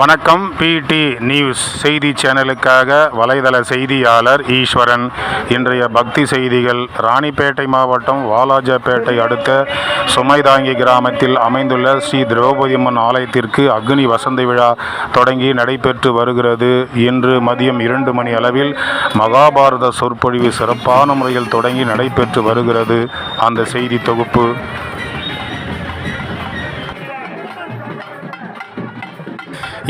வணக்கம். பிடி நியூஸ் செய்தி சேனலுக்காக வலைதள செய்தியாளர் ஈஸ்வரன். இன்றைய பக்தி செய்திகள் ராணிப்பேட்டை மாவட்டம் வாலாஜாப்பேட்டை அடுத்த சுமைதாங்கி கிராமத்தில் அமைந்துள்ள ஸ்ரீ திரௌபதி அம்மன் ஆலயத்திற்கு அக்னி வசந்த விழா தொடங்கி நடைபெற்று வருகிறது. இன்று மதியம் இரண்டு மணி அளவில் மகாபாரத சொற்பொழிவு சிறப்பான முறையில் தொடங்கி நடைபெற்று வருகிறது. அந்த செய்தி தொகுப்பு.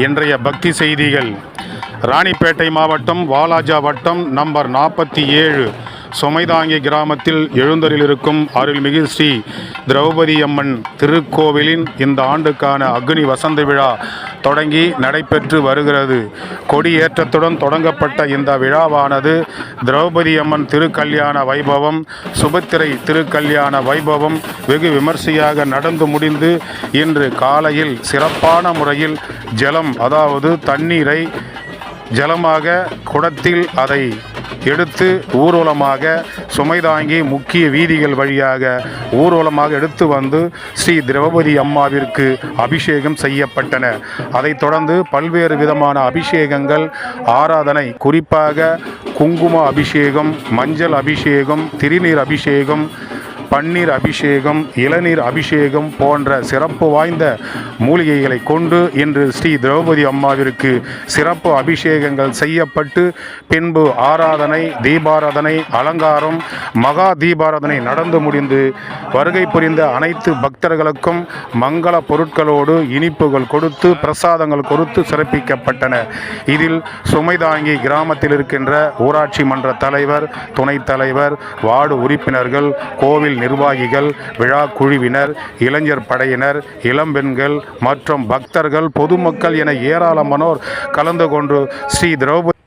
இன்றைய பக்தி செய்திகள். ராணிப்பேட்டை மாவட்டம் வாலாஜா வட்டம் நம்பர் நாற்பத்தி ஏழு. சுமைதாங்கி கிராமத்தில் எழுந்தரில் இருக்கும் அருள்மிகு ஸ்ரீ திரௌபதி அம்மன் திருக்கோவிலின் இந்த ஆண்டுக்கான அக்னி வசந்த விழா தொடங்கி நடைபெற்று வருகிறது. கொடியேற்றத்துடன் தொடங்கப்பட்ட இந்த விழாவானது திரௌபதி அம்மன் திருக்கல்யாண வைபவம் சுபத்திரை திருக்கல்யாண வைபவம் வெகு விமர்சையாக நடந்து முடிந்து இன்று காலையில் சிறப்பான முறையில் ஜலம் அதாவது தண்ணீரை ஜலமாக குடத்தில் அதை எடுத்து ஊர்வலமாக சுமைதாங்கி முக்கிய வீதிகள் வழியாக ஊர்வலமாக எடுத்து வந்து ஸ்ரீ திரௌபதி அம்மாவிற்கு அபிஷேகம் செய்யப்பட்டன. அதைத் தொடர்ந்து பல்வேறு விதமான அபிஷேகங்கள் ஆராதனை குறிப்பாக குங்கும அபிஷேகம் மஞ்சள் அபிஷேகம் திருநீர் அபிஷேகம் பன்னீர் அபிஷேகம் இளநீர் அபிஷேகம் போன்ற சிறப்பு வாய்ந்த மூலிகைகளை கொண்டு இன்று ஸ்ரீ திரௌபதி அம்மாவிற்கு சிறப்பு அபிஷேகங்கள் செய்யப்பட்டு பின்பு ஆராதனை தீபாராதனை அலங்காரம் மகா தீபாராதனை நடந்து முடிந்து வருகை புரிந்த அனைத்து பக்தர்களுக்கும் மங்கள பொருட்களோடு இனிப்புகள் கொடுத்து பிரசாதங்கள் கொடுத்து சிறப்பிக்கப்பட்டன. இதில் சுமைதாங்கி கிராமத்தில் இருக்கின்ற ஊராட்சி மன்ற தலைவர் துணைத் தலைவர் வார்டு உறுப்பினர்கள் கோவில் நிர்வாகிகள் விழா குழுவினர் இளைஞர் படையினர் இளம்பெண்கள் மற்றும் பக்தர்கள் பொதுமக்கள் என ஏராளமானோர் கலந்து கொண்டு ஸ்ரீ திரௌபதி